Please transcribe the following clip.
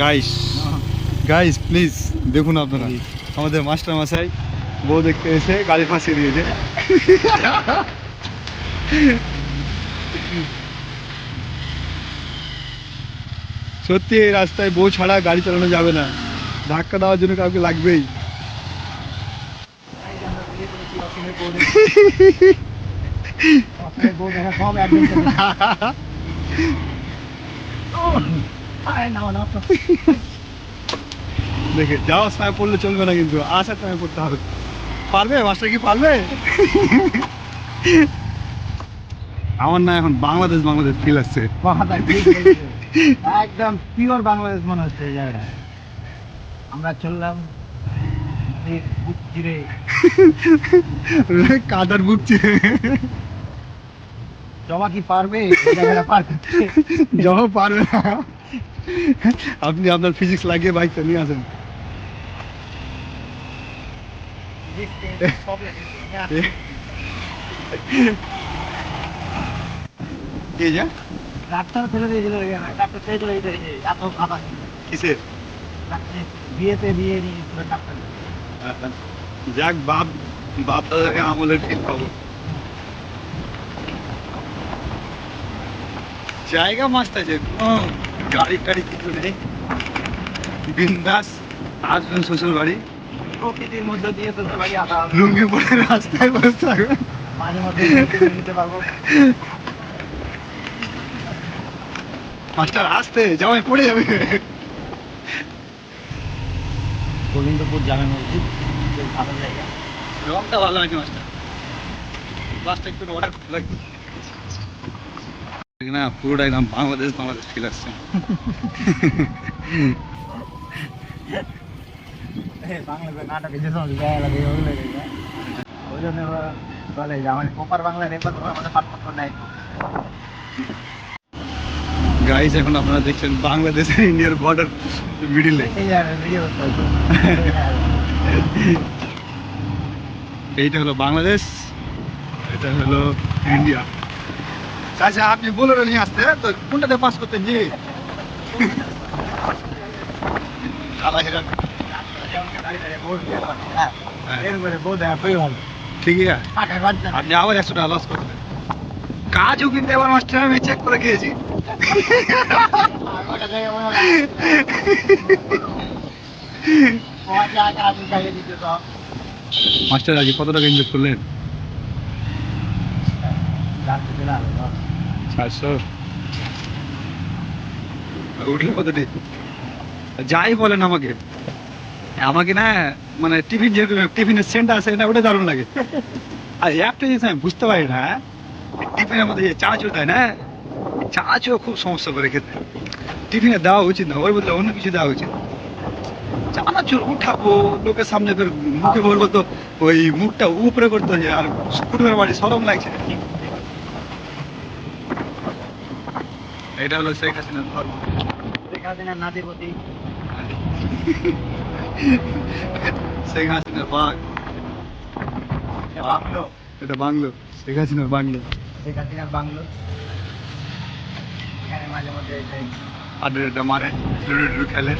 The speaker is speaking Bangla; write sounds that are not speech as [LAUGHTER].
গাইস গাইস প্লিজ দেখুন আপনারা। আমাদের মাস্টার মশাই বউ দেখতে এসে গাড়ি ফাঁসিয়ে দিয়েছে। সত্যি এই রাস্তায় বউ ছাড়া গাড়ি চালানো যাবে না। ধাক্কা দেওয়ার জন্য কাউকে লাগবেই। [LAUGHS] [LAUGHS] সব [LAUGHS] অ্যাডভেঞ্চার নাও নাও তো। দেখে যাওয়ার সময় পড়লে চলবে না কিন্তু। আসার সময় পড়তে হবে। পারবে? মাস্টার কি পারবে? আমার না এখন বাংলাদেশ বাংলাদেশ ফিল আসছে। একদম পিওর বাংলাদেশ মনে হচ্ছে এই আমরা চললাম বুক কাদার বুকছে জমা কি পারবে? পারবে। জমা পারবে না। আপনি আপনার ফিজিক্স লাগিয়ে বাইকটা নিয়ে আসেন। যে। ডাক্তার ফেলে দিয়েছিল ডাক্তার ফেলে চলে এত খাবার। কিসের? বিয়েতে বিয়ে নিয়ে ডাক্তার। যাক বাপ বাপ দাদাকে আমলের ঠিক পাবো জায়গা মাস্ত আছে গাড়ি টাড়ি কিছু নেই। বিন্দাস আসবেন শ্বশুর বাড়ি প্রকৃতির মধ্যে দিয়ে তো বাড়ি আসা লুঙ্গি পরে রাস্তায় বসে থাকবে মাঝে মধ্যে নিতে পারব। মাস্টার আসতে জামাই পড়ে যাবে। গোবিন্দপুর জামে মসজিদ ভালো জায়গা। রংটা ভালো আছে মাস্টার। বাসটা একটু অর্ডার লাগবে না? পুরোটা একদম বাংলাদেশ বাংলাদেশ ফিল আসছে। গাইজ এখন আপনারা দেখছেন বাংলাদেশ ইন্ডিয়ার বর্ডার মিডিলে। এইটা হলো বাংলাদেশ এটা হলো ইন্ডিয়া। আচ্ছা আপনি বলে নিয়ে আসতে, তো কোনটাতে পাস করতে খুবই ঠিক আছে। আপনি আবার একশো টাকা লস করতেন কাজও কিন্তু এবার মাস্টার আমি চেক করে খেয়েছি যা। মাস্টার আজ কত টাকা ইনভেস্ট করলেন। কতটি যাই বলেন আমাকে। আমাকে না মানে টিফিন টিফিনের সেন্ট আছে না ওটা দারুণ লাগে। আর একটা জিনিস আমি বুঝতে পারি না। টিফিনের মধ্যে যে দেয় না চানাচুর খুব সমস্যা করে খেতে। টিফিনে দেওয়া উচিত না, ওর বদলে অন্য কিছু দেওয়া উচিত চানাচুর উঠাবো, লোকের সামনে ফের মুখে ভরবো তো, ওই মুখটা উপরে করতে হয় আর কুটুমের বাড়ি সরম লাগছে। এটা হলো শেখ হাসিনার ধর্ম শেখ হাসিনার নাতিপতি। শেখ হাসিনার বাঘ বাংলো। এটা বাংলো শেখ হাসিনার বাংলো শেখ হাসিনার বাংলো। এখানে মাঝে মধ্যে আড্ডা মারে লুডু খেলে